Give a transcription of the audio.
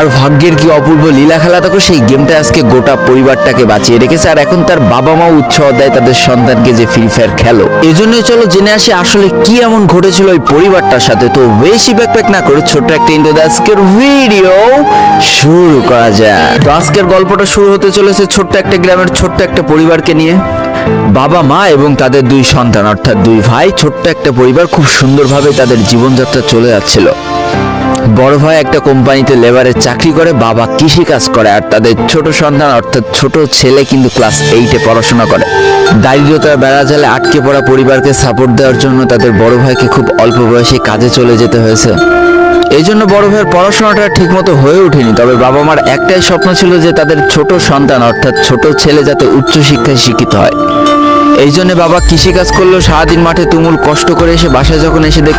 আর ভাগ্যের কি অপূর্ব লীলা খেলা দেখো, সেই গেমটা আজকে গোটা পরিবারটাকে বাঁচিয়ে রেখেছে। আর এখন তার বাবা মা উৎসাহ দেয় তাদের সন্তানকে যে ফ্রি ফায়ার খেলো। এই জন্যই চলো জেনে আসি আসলে কি এমন ঘটেছিল ওই পরিবারটার সাথে। তো বেশি ব্যাকপ্যাক না করে ছোট্ট একটা ইন্টো আজকের ভিডিও শুরু করা যায় তো আজকের গল্পটা শুরু হতে চলেছে ছোট্ট একটা গ্রামের ছোট্ট একটা পরিবারকে নিয়ে। বাবা, মা এবং তাদের দুই সন্তান, অর্থাৎ দুই ভাই। ছোট্ট একটা পরিবার খুব সুন্দরভাবে তাদের জীবনযাত্রা চলে যাচ্ছিল। বড় ভাই একটা কোম্পানিতে লেবারের চাকরি করে, বাবা কৃষি কাজ করে, আর তাদের ছোট সন্তান অর্থাৎ ছোট ছেলে কিন্তু ক্লাস এইটে পড়াশোনা করে। দারিদ্রতার বেড়া জালে আটকে পড়া পরিবারকে সাপোর্ট দেওয়ার জন্য তাদের বড় ভাইকে খুব অল্প বয়সে কাজে চলে যেতে হয়েছে। এই জন্য বড় ভাইয়ের পড়াশোনাটা ঠিকমতো হয়ে ওঠেনি, তবে বাবা মার একটাই স্বপ্ন ছিল যে তাদের ছোট সন্তান অর্থাৎ ছোট ছেলে যাতে উচ্চশিক্ষায় শিক্ষিত হয়। এই জন্য বাবা কৃষিকাজ করলেও সারাদিন মাঠে তুমুল কষ্ট করে এসে বাসায় যখন এসে দেখতো